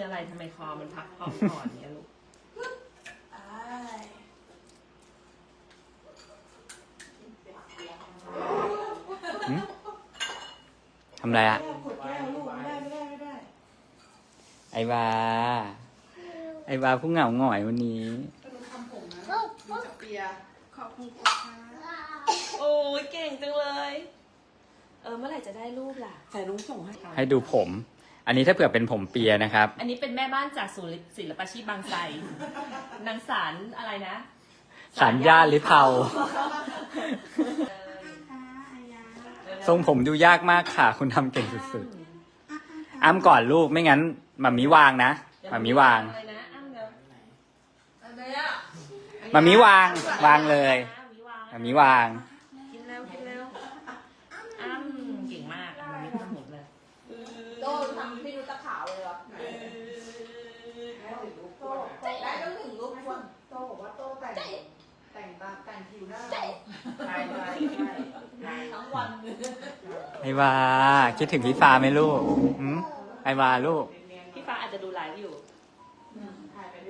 เป็นอะไรทำไมคอมันพักพร้อมก่อนเนี่ยลูก ทำไรอะขวดแก้วลูกไม่ได้ไม่ได้ไม่ได้ไอวา ไอวาผู้เหงาหงอยวันนี้ก็หนูทำผมนะมีจับเปียร์ขอบคุณค่ะโอ้ยเก่งจังเลย เออเมื่อไหร่จะได้รูปล่ะใส่ลุงส่งให้ให้ดูผม อันนี้ถ้าเผื่อเป็นผมเปียนะครับ อันนี้เป็นแม่บ้านจากศูนย์ศิลปาชีพบางไทรนางสารอะไรนะ สารญาติหรือเผา ทรงผมดูยากมากค่ะ คุณทำเก่งสุดๆอ้ำก่อนลูกไม่งั้นมามีวางนะมามีวาง อะไรนะอ้ำเดี๋ยวอะไรอะมามีวางวางเลย มามีวาง มามีวาง กินเร็วกินเร็วอ้ำเก่งมากอะมามีทำหมดเลย โตทำพี่นุตะขาวเลยเหรอโตได้ต้องถึงรูปคน โตบอกว่าโตแต่งแต่งตาแต่งผิวหน้า ใช่ใช่ใช่ทั้งวัน ไอวาคิดถึงพี่ฟ้าไหมลูกหืมไอวาลูก พี่ฟ้าอาจจะดูไลฟ์อยู่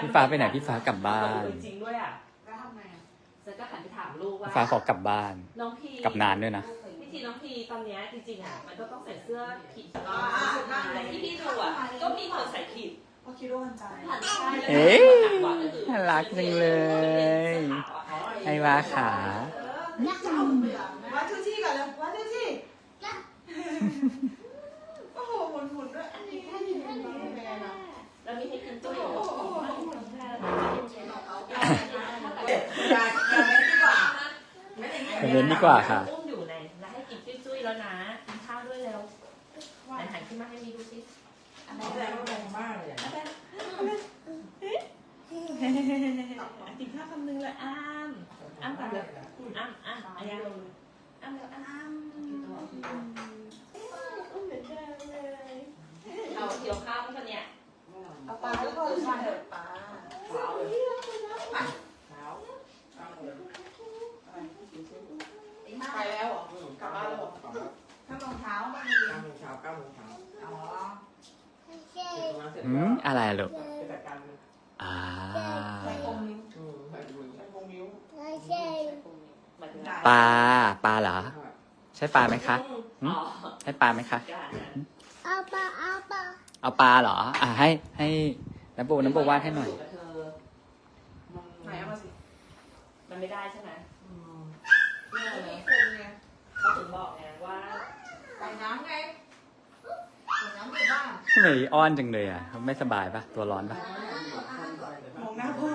พี่ฟ้าไปไหนพี่ฟ้ากลับบ้าน จริงๆด้วยอะแล้วทำไงอะเซนก็หันไปถามลูกว่าพี่ฟ้าขอกลับบ้าน น้องพีกลับนานด้วยนะพิธีน้องพีตอนเนี้ยจริงๆอะมันก็ต้องใส่เสื้อขีดแต่ที่พี่ดูอะก็มีคนใส่ขีดเพราะคิดว่ามันใจหันซ้ายแล้วเอ๊ะหนักกว่าก็คือน่ารักจังเลย ไอวาขาวัดทุกที่ก่อนเลยวัดทุกที่โอ้โหหมุนหมุนด้วยอันนี้แค่นี้แค่นี้เป็นไงล่ะ แล้วมีให้กินตู้อยู่ไปเล่นดีกว่าค่ะอุ้มอยู่ในแล้วให้กินจุ้ยๆแล้วนะกินข้าวด้วยแล้วหนหันขึ้นมาให้มีดูสิแสดงว่าแรงมากเลยกินข้าวคำนึงเลยอ้ามอ้ามก่อนเลยอ้ามอ้ามอะยังอ้ามอ้ามเอาเกี่ยวข้าวมันเนี่ย เอาปลาแล้วก็ปลาเถอะปลาไปแล้วเหรอกลับบ้านแล้วเหรอถ้ารองเท้ามันมีเก้าโมงเช้าเก้าโมงเช้าอ๋ออืมอะไรลูกจัดการอ่าใส่กลมนิ้วใส่ถุงนิ้วปลาปลาเหรอ ใช่ปลาไหมคะใช่ปลาไหมคะ เอาปลาเอาปลา เอาปลาเหรอ อะให้ให้น้ำปูน้ำปูวาดให้หน่อย ไหนเอามาสิมันไม่ได้ใช่ไหมมีคนไงเขาถึงบอกไงว่าใส่น้ำไงใส่น้ำอยู่บ้านทำไมอ้อนจังเลยอะ ไม่สบายปะตัวร้อนปะมองหน้าพ่อ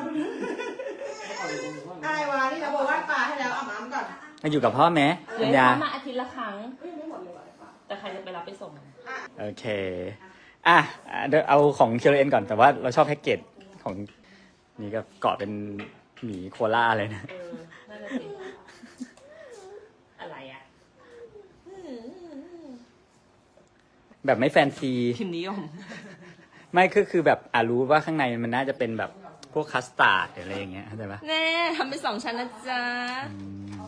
อะไรวะนี่เราบอกว่าปลาให้แล้วเอาน้ำก่อนมาอยู่กับพ่อไหมเดี๋ปัยวญญา เขามาอาทิตย์ละครั้งเอ้ยไม่หมดเลยว่ะปลาแต่ใครจะไปรับไปส่ง โอเค อะ เดี๋ยวเอาของเคียวเอ็นก่อนแต่ว่าเราชอบแพ็กเกจของนี่ก็เกาะเป็นหมีโคล่าเลยนะ เออนั่นแหละสิอะไรอะแบบไม่แฟนซี พิมพ์นิยม ไม่คือคือแบบอะรู้ว่าข้างในมันน่าจะเป็นแบบพวกคัสตาร์ดหรืออะไรอย่างเงี้ยเข้าใจปะแน่ทำไปสองชั้นนะจ๊ะอ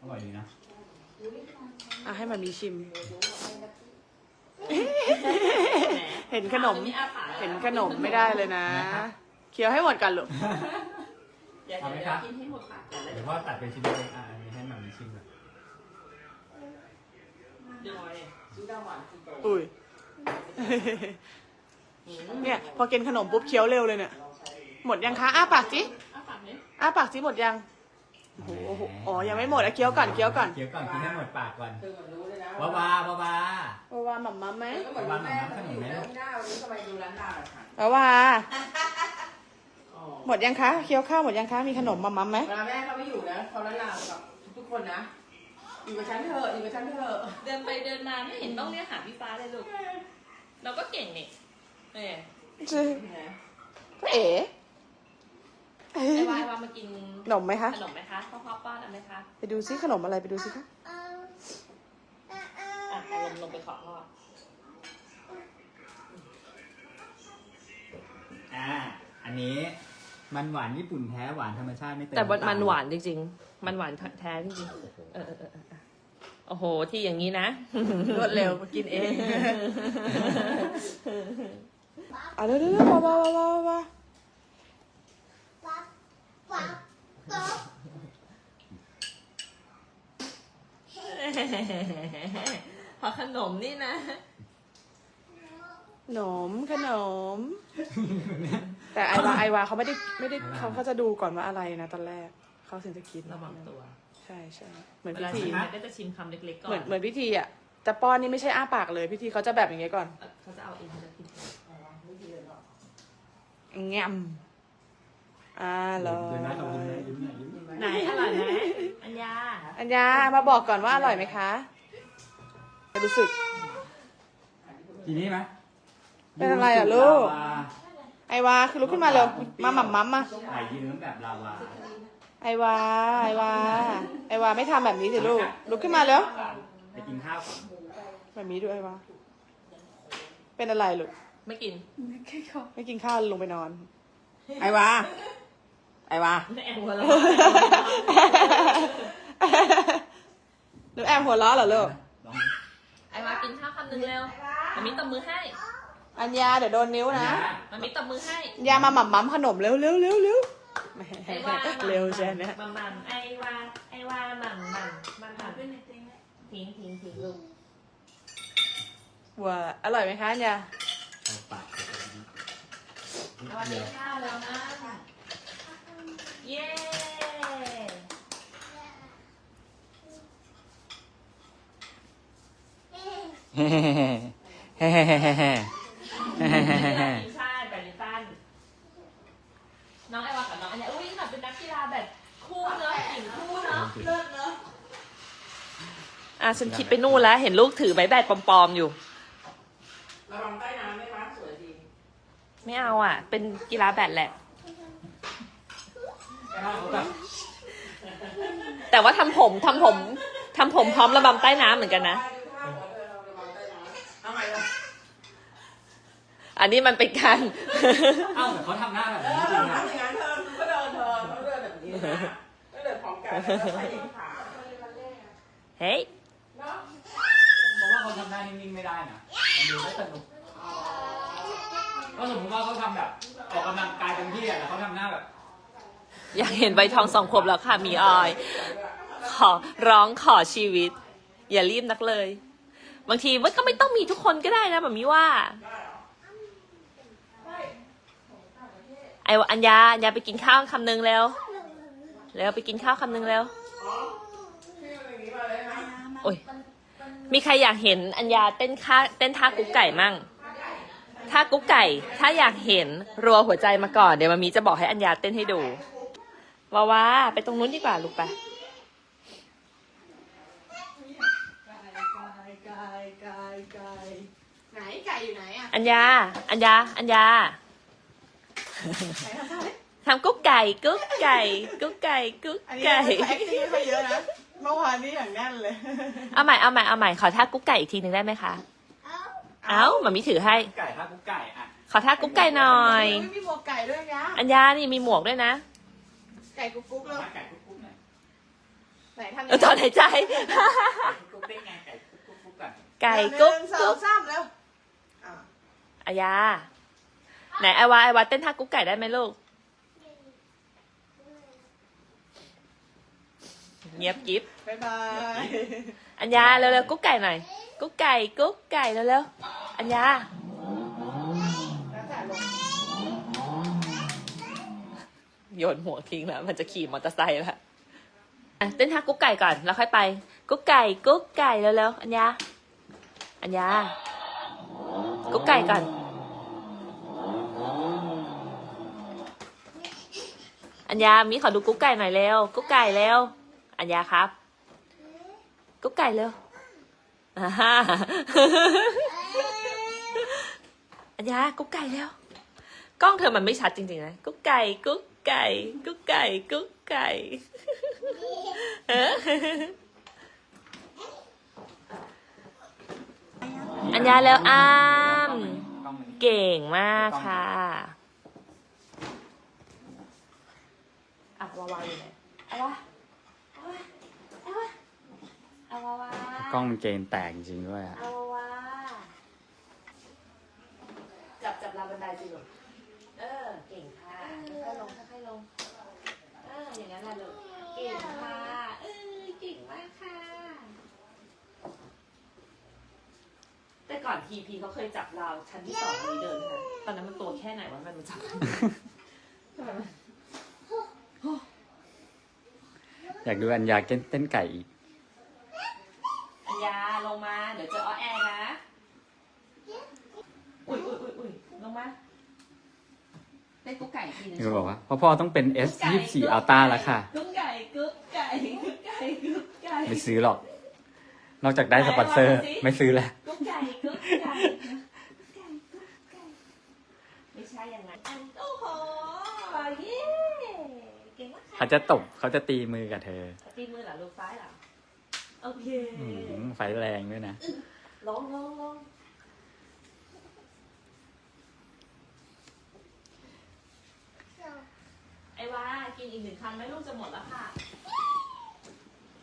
อร่อยดีนะ อะให้มันมีชิม เห็นขนม เห็นขนมไม่ได้เลยนะ เคี้ยวให้หมดกันลูกเดี๋ยวเดี๋ยวกินให้หมดปากก่อนแล้วเดี๋เดี๋ยยววพ่อตัดเป็นชิ้นเล็กอะอันนี้ให้หมันชิมแบบดึงเอาเลยอุ้ยเนี่ยพอกินขนมปุ๊บเคี้ยวเร็วเลยเนี่ย หมดยังคะอ้าปากจิเอาปากนี้อ้าปากจิหมดยังโอ้โหโอ้โหอ๋อยังไม่หมดอะเคี้ยวก่อนเคี้ยวก่อนเคี้ยวก่อนกินให้หมดปากก่อน คือเหมือนรู้เลยนะว้าวาว้าวาวาวาหม่ำมัมไหมก็เหมือนรู้แม่เขาอยู่แล้วหน้าวันนี้ทำไมดูร้านหน้าล่ะค่ะวาวาอ๋อหมดยังคะเคี้ยวข้าวหมดยังคะมีขนมมัมมัมไหมเวลาแม่เขาไม่อยู่นะเขาละลากับทุกๆคนนะอยู่กับฉันเถอะอยู่กับฉันเถอะเดินไปเดินมาไม่เห็นต้องเรียกหาพี่ฟ้าเลยลูกเราก็เก่งนี่เนี่ยใช่เอ๋ไอ้วายวามากินขนมไหมคะขนมไหมคะพ่อพ่อป้อนเอาไหมคะไปดูซิขนมอะไรไปดูซิคะ อะลงลงไปขอพ่ออ่า อันนี้มันหวานญี่ปุ่นแท้หวานธรรมชาติไม่เติมแต่มันำตลมันหวานจริง ๆ มันหวานแท้จริงๆเออเออเออเออโอ้โห ที่อย่างนี้นะ รวดเร็วกินเองอะเร็วเร็วเร็วว้าวว้าวว้าวว้าวปั๊บปั๊บปั๊บ พอขนมนี่นะขนมขนม แต่ไอวาไอวาเขาไม่ได้ไม่ได้เขาเขาจะดูก่อนว่าอะไรนะตอนแรกเขาถึงจะกินระวังตัวใช่ใช่เหมือนเวพิลาธีชิมเนี่ยก็จะชิมคำเล็กๆก่อเหมือนนเหมือนพิธีอะแต่ป้อนนี่ไม่ใช่อ้าปากเลยพิธีเขาจะแบบอย่างเงี้ยก่อนเขาจะเอาเองเขาจะกินเองแงมอ่าเลยไหนอร่อยไหมอัญญาอัญญามาบอกก่อนว่าอร่อยไหมคะ รู้สึก ทีนี้ไหมเป็นอะไรอะลูก ไอวาคือลุกขึ้นมาเร็ว มาหม่ำมัมมาถ่ายยืนแบบลาวาไอวา ไอวา ไอวาไม่ทำแบบนี้สิลูก ลุกขึ้นมาเร็ว ไปกินข้าวก่อนแบบนี้ด้วยไอวา เป็นอะไรลูก ไม่กินไม่กินข้าวลงไปนอน ไอวา ไอวา แอบหัวเราะ หนูแอบหัวเราะเหรอลูกลองไอ้ วากินข้าวคำหนึ่งเร็วมันมีตบมือให้อัญญาเดี๋ยวโดนนิ้วนะมันมีตบมือให้อัญญามาหม่ำมัมขนมเร็วเร็วเร็วเร็วแหมไอ้วาเร็วใช่ไหมมัมมัมไอ้วาไอ้วาหม่ำหม่ำมัมมัมทิ้งทิ้งทิ้งลูกว่าอร่อยไหมคะอัญญาเอาปากไอ้วากินข้าวแล้วนะเย้ เฮ้เฮ้เฮ้เฮ้เฮ้เฮ้เฮ้ทีมชาติแบดมินตันน้องไอวากับน้องอันเนี้ยอุ้ยแบบเป็นนักกีฬาแบบคู่เนอะหญิงคู่เนอะเลิศเนอะอะฉันคิดไปนู่นแล้ว เห็นลูกถือใบแบดปลอมๆอยู่ระวังใต้น้ำได้ไหมสวยดีไม่เอาอะ เป็นกีฬาแบดแหละแต่ว่าทำผมทำผมทำผมพร้อมระบำใต้น้ำเหมือนกันนะดูท่าหัวเธอเราระวังใต้น้ำเอาใหม่ละ อันนี้มันเป็นการ เอ้าแต่เขาทำหน้าแบบเอนี้อจริงทำอะอย่างนั้นเธอก็เดินเธอต้องเดินแบบนี้นะต้องเดินพร้อมกันแล้วก็ใส่ขาเฮ้ย เนาะผมว่าเขาทำหน้านิ่งๆไม่ได้นะมันดูไม่สนุกก็สมมติว่าเขาทำแบบออกกำลังกายเต็มที่อะแล้วเขาทำหน้าแบบอยากเห็นใบทองสองขวบแล้วค่ะ มีออย ขอร้องขอชีวิต อย่ารีบนักเลย บางทีมันก็ไม่ต้องมีทุกคนก็ได้นะแบบนี้ว่า ไไออัญญาอัญญาไปกินข้าวคำหนึ่งแล้วเร็วไปกินข้าวคำหนึ่งแล้วโอ้ยมีใครอยากเห็นอัญญาเต้นค่าเต้นท่ากุ๊กไก่มั่งท่ากุ๊กไก่ ถ้าอยากเห็นรัวหัวใจมาก่อนเดี๋ยวมามีจะบอกให้อัญญาเต้นให้ดูว้าวาไปตรงนู้นดีกว่าลูกไปไหนไก่อยู่ไหนอะอัญญาอัญญาอัญญา ทำกุ๊กไก่กุ๊กไก่กุ๊กไก่กุ๊กอันนี้ไก่ แอคติ้งไม่ค่อยเยอะนะ เมื่อวานนี้อย่างแน่นเลย เอาใหม่เอาใหม่เอาใหม่ขอท่ากุ๊กไก่อีกทีหนึ่งได้ไหมคะเอ้ามามีถือให้ไก่ถ้ากุ๊กไก่อะขอท่ากุ๊กไก่หน่อย ไม่มีหมวกไก่ด้วยนะอัญญานี่มีหมวกด้วยนะไก่กุ๊กกุ๊กเลยไก่กุ๊กกุ๊กหน่อยไหนทำเออถอนหายใจ ไก่กุ๊กกุ๊กได้ไงไก่กุ๊กกุ๊กกุ๊กกันไก่กุ๊กหนึ่งสอกุ๊งกสามแล้วอะอัญญา ไหนไอวาไอวาเต้นท่ากุ๊กไก่ได้ไหมลูก เงียบกิ๊บบ๊ายบายอัญญาเร็วๆกุ๊กไก่หน่อย กุ๊กไก่กุ๊กไก่เร็วๆอัญญาแล้วแต่ลงโยนหัวทิ้งแล้ว มันจะขี่มอเตอร์ไซค์แล้วอะเต้นท่ากุ๊กไก่ก่อน แล้วค่อยไป กุ๊กไก่กุ๊กไก่เร็วๆอัญญาอัญญากุ๊กไก่ก่อน อัญญามีขอดูกุ๊กไก่หน่อยเร็ว กุ๊กไก่เร็ว อัญญาครับ กุ๊กไก่เร็วอ่าฮ่าอัญญากุ๊กไก่เร็ว กล้องเธอมันไม่ชัดจริงๆนะ กุ๊กไก่ กุ๊กไก่ กุ๊กไก่ กุ๊กไก่เอออัญญาแล้วอ้ามกล้องมันเก่งมากค่ะ อะวาวาอยู่ไหนเอาวะเอาวะเอาวะเอาวาวากล้องมันเกณฑ์แตกจริงๆด้วยอะเอาวาวาจับจับลาบาสิลูกเออ เก่งค่ะค่อยๆลงค่อยๆลง เออ อย่างนั้นแหละลูกเก่งค่ะ เออ เก่งมากค่ะ แต่ก่อนพีพีเขาเคยจับเราชั้นที่สองนี้เดินค่ะตอนนั้นมันตัวแค่ไหนวะมันมาจับ ทำไมมัน อยากดูอัญญาเต้นเต้นไก่อีกอัญญาลงมา เดี๋ยวเจออ้อแอร์นะ อุ้ยอุ้ยอุ้ยอุ้ยลงมาเต้นกุ๊กไก่ทีนึงก็บอกว่าพ่อพ่อต้องเป็น S 2 4 Ultra แล้วค่ะ กุ๊กไก่กุ๊กไก่กุ๊กไก่กุ๊กไก่ไม่ซื้อหรอก นอกจากได้สปอนเซอร์ไม่ซื้อแล้ว กุ๊กไก่กุ๊กไก่กุ๊กไก่กุ๊กไก่ไม่ใช่อย่างนั้นอันโอ้โหเย้ เก่งมากค่ะเขาจะตบเขาจะตีมือกับเธอ ตีมือเหรอลูกซ้ายเหรอโอเคอืมไฟแรงด้วยนะลงลงลงไอ้ว่ากินอีกหนึ่งคำไหมลูกจะหมดแล้วค่ะ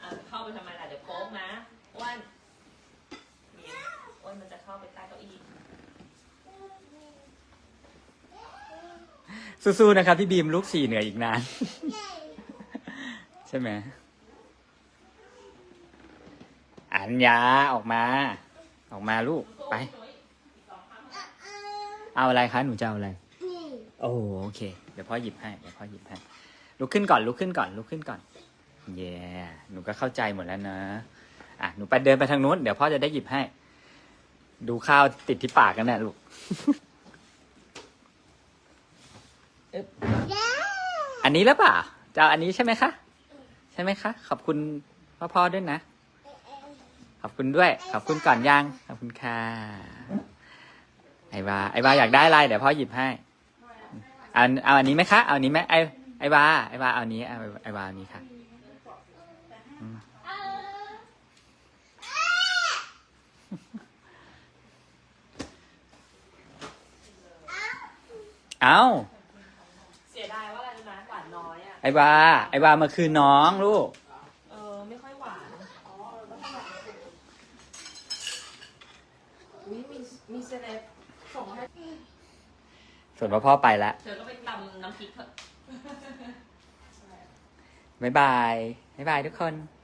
อะเข้าไปทำไมล่ะเดี๋ยวโป๊กนะอ้วนนี่อ้วนมันจะเข้าไปใต้เก้าอี้สู้ๆนะครับพี่บีมลูกสี่เหนืออีกนานใช่ไหม อัญญาออกมา ออกมาลูกไป เอาอะไรคะ หนูจะเอาอะไรนี่โอ้โหโอเค เดี๋ยวพ่อหยิบให้ เดี๋ยวพ่อหยิบให้ ลุกขึ้นก่อน ลุกขึ้นก่อน ลุกขึ้นก่อน เย่หนูก็เข้าใจหมดแล้วนะ อะ หนูไปเดินไปทางนู้น เดี๋ยวพ่อจะได้หยิบให้ ดูข้าวติดที่ปากกันน่ะลูกย้าอันนี้แล้วเปล่าจะเอาอันนี้ใช่ไหมคะ ใช่ไหมคะ ขอบคุณพ่อพ่อด้วยนะ ขอบคุณด้วย ขอบคุณก่อนยัง ขอบคุณค่ะไอวาไอวาอยากได้อะไรเดี๋ยวพ่อหยิบให้เอาเอาอันนี้ไหมคะเอาอันนี้ไหมไอไอวาไอวาเอาอันนี้เอาไอวาเอาอันนี้ค่ะเอา ไอวาไอวามาคืนน้องลูก เออ ไม่ค่อยหวานวิมีมีเซเลบส่งให้ ส่วนพ่อพ่อไปแล้วเธอก็ไปตำน้ำพริกเถอะ บ๊ายบาย บ๊ายบายทุกคนบ